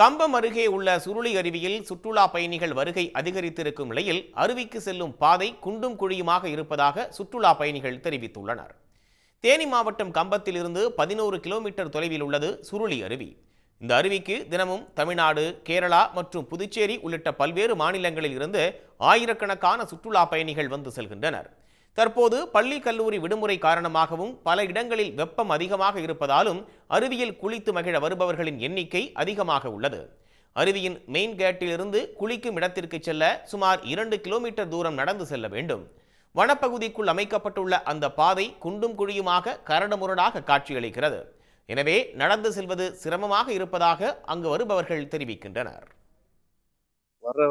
கம்பம் அருகே உள்ள சுருளி அருவியில் சுற்றுலா பயணிகள் வருகை அதிகரித்திருக்கும் நிலையில் அருவிக்கு செல்லும் பாதை குண்டும் குழியுமாக இருப்பதாக சுற்றுலா பயணிகள் தெரிவித்துள்ளனர். தேனி மாவட்டம் கம்பத்திலிருந்து பதினோரு கிலோமீட்டர் தொலைவில் உள்ளது சுருளி அருவி. இந்த அருவிக்கு தினமும் தமிழ்நாடு கேரளா மற்றும் புதுச்சேரி உள்ளிட்ட பல்வேறு மாநிலங்களில் இருந்து ஆயிரக்கணக்கான சுற்றுலா பயணிகள் வந்து செல்கின்றனர். தற்போது பள்ளி கல்லூரி விடுமுறை காரணமாகவும் பல இடங்களில் வெப்பம் அதிகமாக இருப்பதாலும் அருவியில் குளித்து மகிழ வருபவர்களின் எண்ணிக்கை அதிகமாக உள்ளது. அருவியின் மெயின் கேட்டிலிருந்து குளிக்கும் இடத்திற்கு செல்ல சுமார் இரண்டு கிலோமீட்டர் தூரம் நடந்து செல்ல வேண்டும். வனப்பகுதிக்குள் அமைக்கப்பட்டுள்ள அந்த பாதை குண்டும் குழியுமாக கரடுமுரடாக காட்சியளிக்கிறது. எனவே நடந்து செல்வது சிரமமாக இருப்பதாக அங்கு வருபவர்கள் தெரிவிக்கின்றனர். வர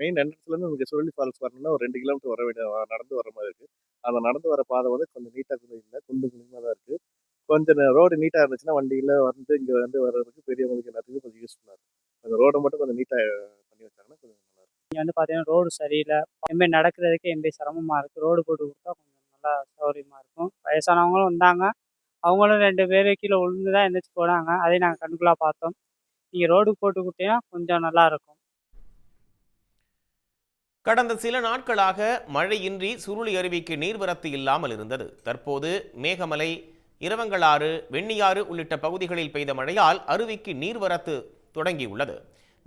மெயின் என்ட்ரன்ஸ்லேருந்து உங்களுக்கு சுருளி ஃபால்ஸ் வரணும்னா ஒரு ரெண்டு கிலோமீட்டர் வர வேண்டிய நடந்து வர மாதிரி இருக்குது அந்த நடந்து வர பாதை வந்து கொஞ்சம் நீட்டாக கூட இல்லை குண்டு குழியுமாக தான் இருக்குது கொஞ்சம் ரோடு நீட்டாக இருந்துச்சுன்னா வண்டியில் வந்து இங்கே வந்து வர்றதுக்கு பெரியவங்களுக்கு எல்லாத்துக்கும் கொஞ்சம் யூஸ்ஃபுல்லாக இருக்கும். அந்த ரோடை மட்டும் கொஞ்சம் நீட்டாக பண்ணி வச்சாங்கன்னா கொஞ்சம் நல்லாயிருக்கும் இங்கே வந்து பார்த்தீங்கன்னா ரோடு சரியில்லை. எம்பி நடக்கிறதுக்கு எம்பி சிரமமாக இருக்குது ரோடு போட்டு கொடுத்தா கொஞ்சம் நல்லா சௌகரியமாக இருக்கும். வயசானவங்களும் வந்தாங்க. அவங்களும் ரெண்டு பேர் கீழே விழுந்து தான் எழுந்திரிச்சு போனாங்க. அதையும் நாங்கள் கண்குள்ளாக பார்த்தோம். நீங்கள் ரோடு போட்டு கொடுத்தீங்கன்னா கொஞ்சம் நல்லா இருக்கும். கடந்த சில நாட்களாக மழையின்றி சுருளி அருவிக்கு நீர்வரத்து இல்லாமல் இருந்தது. தற்போது மேகமலை இரவங்களாறு வெண்ணியாறு உள்ளிட்ட பகுதிகளில் பெய்த மழையால் அருவிக்கு நீர்வரத்து தொடங்கியுள்ளது.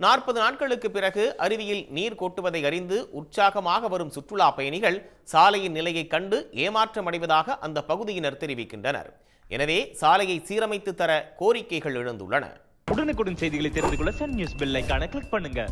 நாற்பது நாட்களுக்கு பிறகு அருவியில் நீர் கொட்டுவதை அறிந்து உற்சாகமாக வரும் சுற்றுலா பயணிகள் சாலையின் நிலையை கண்டு ஏமாற்றமடைவதாக அந்த பகுதியினர் தெரிவிக்கின்றனர். எனவே சாலையை சீரமைத்து தர கோரிக்கைகள் எழுந்துள்ளன. உடனுக்குடன் செய்திகளை தெரிந்து கொள்ள சன் நியூஸ் பெல்லைக்கான கிளிக் பண்ணுங்க.